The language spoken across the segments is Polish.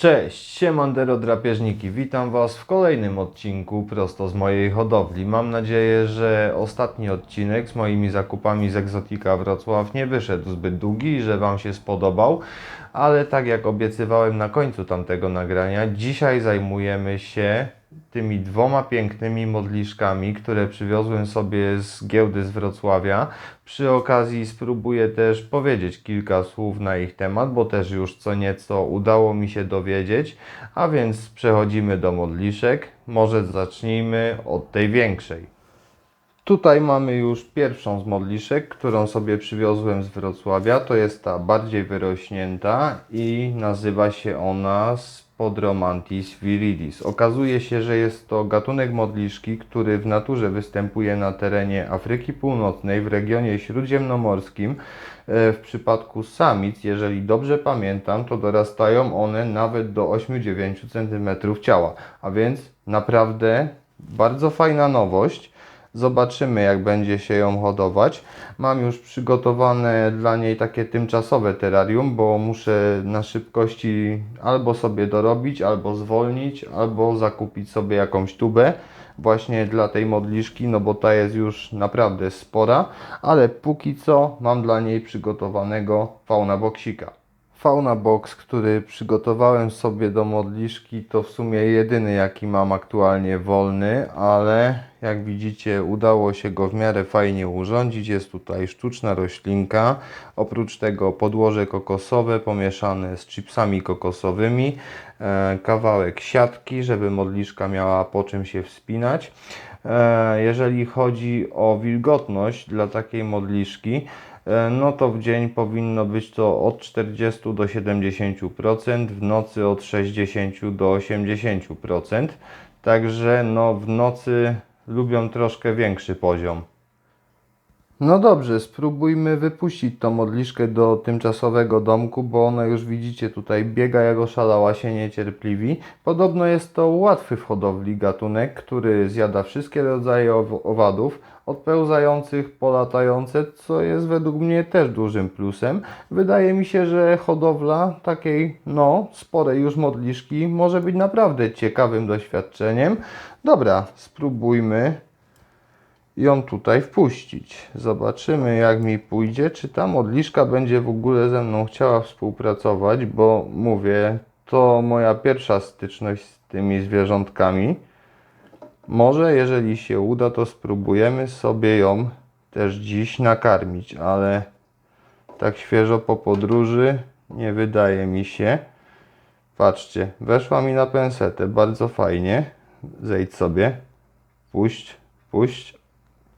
Cześć, siemandero drapieżniki, witam Was w kolejnym odcinku prosto z mojej hodowli. Mam nadzieję, że ostatni odcinek z moimi zakupami z Egzotika Wrocław nie wyszedł zbyt długi i że Wam się spodobał, ale tak jak obiecywałem na końcu tamtego nagrania, dzisiaj zajmujemy się tymi dwoma pięknymi modliszkami, które przywiozłem sobie z giełdy z Wrocławia. Przy okazji spróbuję też powiedzieć kilka słów na ich temat, bo też już co nieco udało mi się dowiedzieć. A więc przechodzimy do modliszek. Może zacznijmy od tej większej. Tutaj mamy już pierwszą z modliszek, którą sobie przywiozłem z Wrocławia. To jest ta bardziej wyrośnięta i nazywa się ona Spodromantis viridis. Okazuje się, że jest to gatunek modliszki, który w naturze występuje na terenie Afryki Północnej w regionie śródziemnomorskim. E, W przypadku samic, jeżeli dobrze pamiętam, to dorastają one nawet do 8-9 cm ciała, a więc naprawdę bardzo fajna nowość. Zobaczymy, jak będzie się ją hodować. Mam już przygotowane dla niej takie tymczasowe terrarium, bo muszę na szybkości albo sobie dorobić, albo zwolnić, albo zakupić sobie jakąś tubę właśnie dla tej modliszki, no bo ta jest już naprawdę spora, ale póki co mam dla niej przygotowanego fauna boksika. Fauna Box, który przygotowałem sobie do modliszki, to w sumie jedyny jaki mam aktualnie wolny, ale jak widzicie udało się go w miarę fajnie urządzić. Jest tutaj sztuczna roślinka, oprócz tego podłoże kokosowe pomieszane z chipsami kokosowymi, e, kawałek siatki, żeby modliszka miała po czym się wspinać. E, Jeżeli chodzi o wilgotność dla takiej modliszki, no to w dzień powinno być to od 40 do 70%, w nocy od 60 do 80%. Także no w nocy lubią troszkę większy poziom. No dobrze, spróbujmy wypuścić tą modliszkę do tymczasowego domku, bo ona już widzicie tutaj biega jak oszalała się niecierpliwi. Podobno jest to łatwy w hodowli gatunek, który zjada wszystkie rodzaje ow- owadów, od pełzających po latające, co jest według mnie też dużym plusem. Wydaje mi się, że hodowla takiej, no, sporej już modliszki może być naprawdę ciekawym doświadczeniem. Dobra, spróbujmy ją tutaj wpuścić. Zobaczymy jak mi pójdzie, czy ta modliszka będzie w ogóle ze mną chciała współpracować, bo mówię, to moja pierwsza styczność z tymi zwierzątkami. Może jeżeli się uda, to spróbujemy sobie ją też dziś nakarmić, ale tak świeżo po podróży nie wydaje mi się. Patrzcie, weszła mi na pensetę, bardzo fajnie. Zejdź sobie. Puść, puść.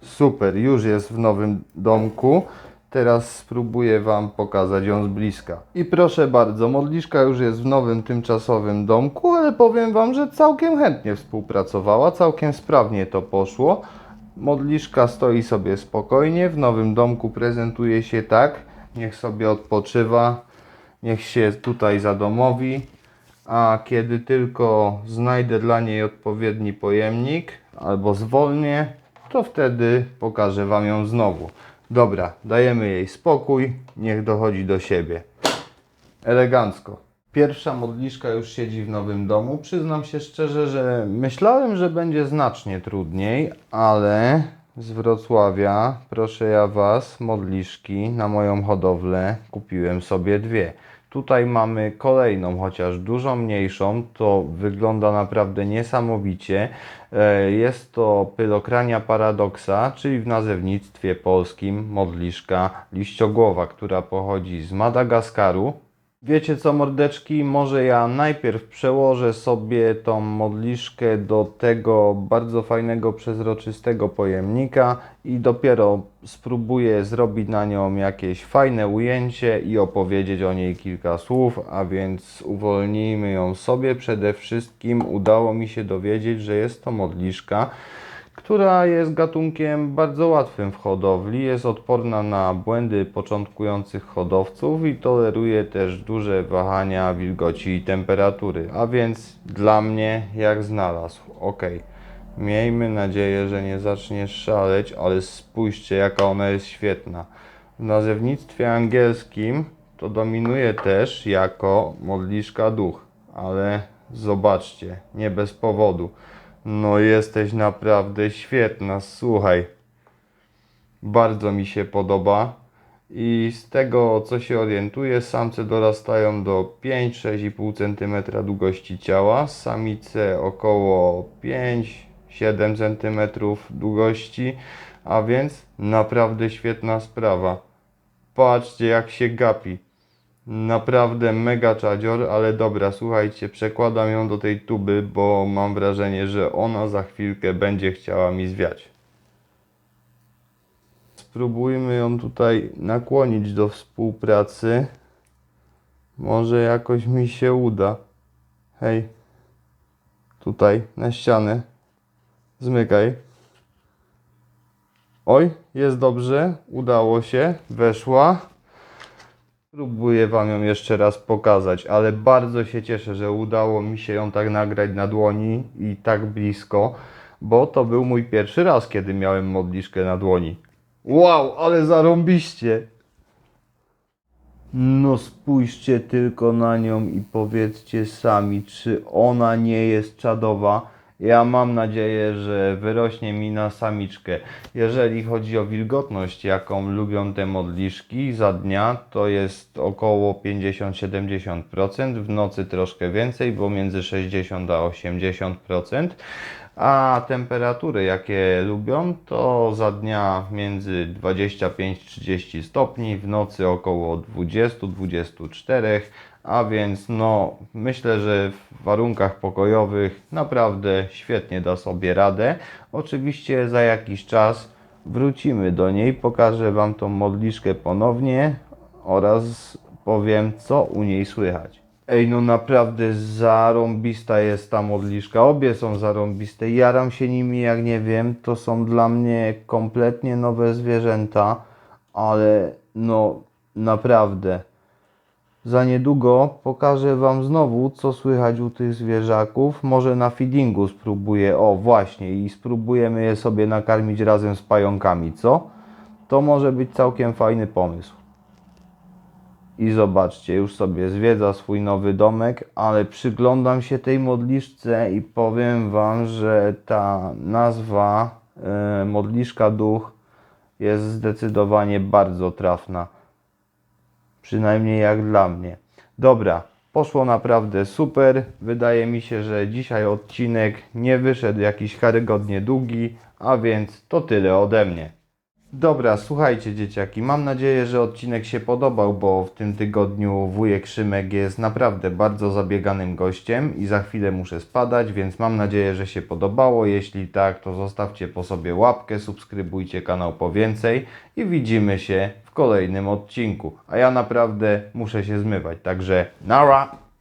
Super, już jest w nowym domku. Teraz spróbuję Wam pokazać ją z bliska. I proszę bardzo, modliszka już jest w nowym tymczasowym domku, ale powiem Wam, że całkiem chętnie współpracowała, całkiem sprawnie to poszło. Modliszka stoi sobie spokojnie, w nowym domku prezentuje się tak. Niech sobie odpoczywa, niech się tutaj zadomowi. A kiedy tylko znajdę dla niej odpowiedni pojemnik albo zwolnię, to wtedy pokażę Wam ją znowu. Dobra, dajemy jej spokój, niech dochodzi do siebie. Elegancko. Pierwsza modliszka już siedzi w nowym domu. Przyznam się szczerze, że myślałem, że będzie znacznie trudniej, ale z Wrocławia, proszę ja Was, modliszki na moją hodowlę kupiłem sobie dwie. Tutaj mamy kolejną, chociaż dużo mniejszą. To wygląda naprawdę niesamowicie. E, Jest to pylokrania paradoksa, czyli w nazewnictwie polskim modliszka liściogłowa, która pochodzi z Madagaskaru. Wiecie co, mordeczki? Może ja najpierw przełożę sobie tą modliszkę do tego bardzo fajnego, przezroczystego pojemnika i dopiero spróbuję zrobić na nią jakieś fajne ujęcie i opowiedzieć o niej kilka słów, a więc uwolnijmy ją sobie. Przede wszystkim udało mi się dowiedzieć, że jest to modliszka, która jest gatunkiem bardzo łatwym w hodowli, jest odporna na błędy początkujących hodowców i toleruje też duże wahania wilgoci i temperatury, a więc dla mnie jak znalazł. Ok, miejmy nadzieję, że nie zacznie szaleć, ale spójrzcie jaka ona jest świetna. W nazewnictwie angielskim to dominuje też jako modliszka duch, ale zobaczcie, nie bez powodu. No jesteś naprawdę świetna, słuchaj. Bardzo mi się podoba. I z tego co się orientuję, samce dorastają do 5-6,5 cm długości ciała, samice około 5-7 cm długości, a więc naprawdę świetna sprawa. Patrzcie jak się gapi. Naprawdę mega czadzior, ale dobra, słuchajcie, przekładam ją do tej tuby, bo mam wrażenie, że ona za chwilkę będzie chciała mi zwiać. Spróbujmy ją tutaj nakłonić do współpracy. Może jakoś mi się uda. Hej, tutaj na ścianę. Zmykaj. Oj, jest dobrze, udało się, weszła. Próbuję Wam ją jeszcze raz pokazać, ale bardzo się cieszę, że udało mi się ją tak nagrać na dłoni i tak blisko, bo to był mój pierwszy raz, kiedy miałem modliszkę na dłoni. Wow, ale zarąbiście! No spójrzcie tylko na nią i powiedzcie sami, czy ona nie jest czadowa. Ja mam nadzieję, że wyrośnie mi na samiczkę. Jeżeli chodzi o wilgotność, jaką lubią te modliszki za dnia, to jest około 50-70%, w nocy troszkę więcej, bo między 60 a 80%. A temperatury, jakie lubią, to za dnia między 25-30 stopni, w nocy około 20-24, a więc no myślę, że w warunkach pokojowych naprawdę świetnie da sobie radę. Oczywiście za jakiś czas wrócimy do niej, pokażę Wam tą modliszkę ponownie oraz powiem co u niej słychać. Ej, no naprawdę zarąbista jest ta modliszka. Obie są zarąbiste. Jaram się nimi jak nie wiem. To są dla mnie kompletnie nowe zwierzęta, ale no naprawdę. Za niedługo pokażę Wam znowu, co słychać u tych zwierzaków. Może na feedingu spróbuję. O, właśnie, i spróbujemy je sobie nakarmić razem z pająkami, co? To może być całkiem fajny pomysł. I zobaczcie, już sobie zwiedza swój nowy domek, ale przyglądam się tej modliszce i powiem Wam, że ta nazwa e, modliszka duch jest zdecydowanie bardzo trafna. Przynajmniej jak dla mnie. Dobra, poszło naprawdę super. Wydaje mi się, że dzisiaj odcinek nie wyszedł jakiś karygodnie długi, a więc to tyle ode mnie. Dobra, słuchajcie dzieciaki, mam nadzieję, że odcinek się podobał, bo w tym tygodniu wujek Szymek jest naprawdę bardzo zabieganym gościem i za chwilę muszę spadać, więc mam nadzieję, że się podobało. Jeśli tak, to zostawcie po sobie łapkę, subskrybujcie kanał po więcej i widzimy się w kolejnym odcinku. A ja naprawdę muszę się zmywać, także nara!